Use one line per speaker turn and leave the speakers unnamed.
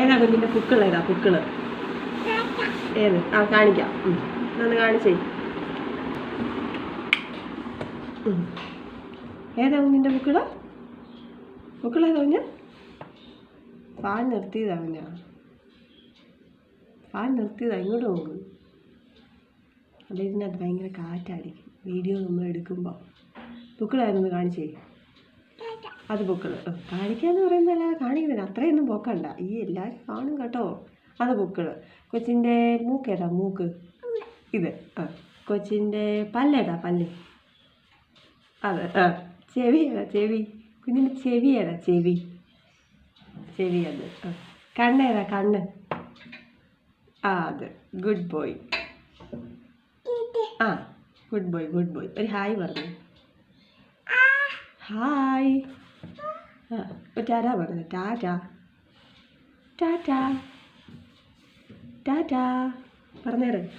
ഏതാ കുഞ്ഞിന്റെ പുക്കൾ ഏതാ? പുക്കൾ ഏത്? ആ കാണിക്കാം. ഒന്ന് കാണിച്ചേ. ഏതാ കുഞ്ഞിന്റെ പുക്കൾ പുക്കൾ ഏതാ കുഞ്ഞ്? പാൽ നിർത്തിയതാ കുഞ്ഞ. പാൽ നിർത്തിയതാ. ഇങ്ങോട്ട് പോകും അല്ല ഇതിനകത്ത് ഭയങ്കര കാറ്റായിരിക്കും. വീഡിയോ നമ്മൾ എടുക്കുമ്പോൾ പുക്കളായിരുന്നു കാണിച്ചേ. അത് ബുക്കുകൾ കാണിക്കുക എന്ന് പറയുന്നതല്ലാതെ കാണിക്കുന്നില്ല അത്രയൊന്നും പോക്കണ്ട. ഈ എല്ലാവരും കാണും കേട്ടോ. അത് ബുക്കുകൾ കൊച്ചിന്റെ മൂക്കേതാ? മൂക്ക്. ഇത്. ആ. കൊച്ചിന്റെ പല്ലേതാ? പല്ല്. അത് ആ. ചെവി ഏതാ? ചെവി. കുഞ്ഞിന്റെ ചെവി ഏതാ? ചെവി. ചെവി അത് ആ. കണ്ണേതാ കണ്ണ്. ആ അത്. Good boy. ആ. Good boy good boy. ഒരു ഹായ് പറഞ്ഞു. ഹായ്. ഒരു ടാറ്റ പറഞ്ഞു. ടാറ്റ. ടാറ്റ. ടാറ്റ. പറഞ്ഞേരെ.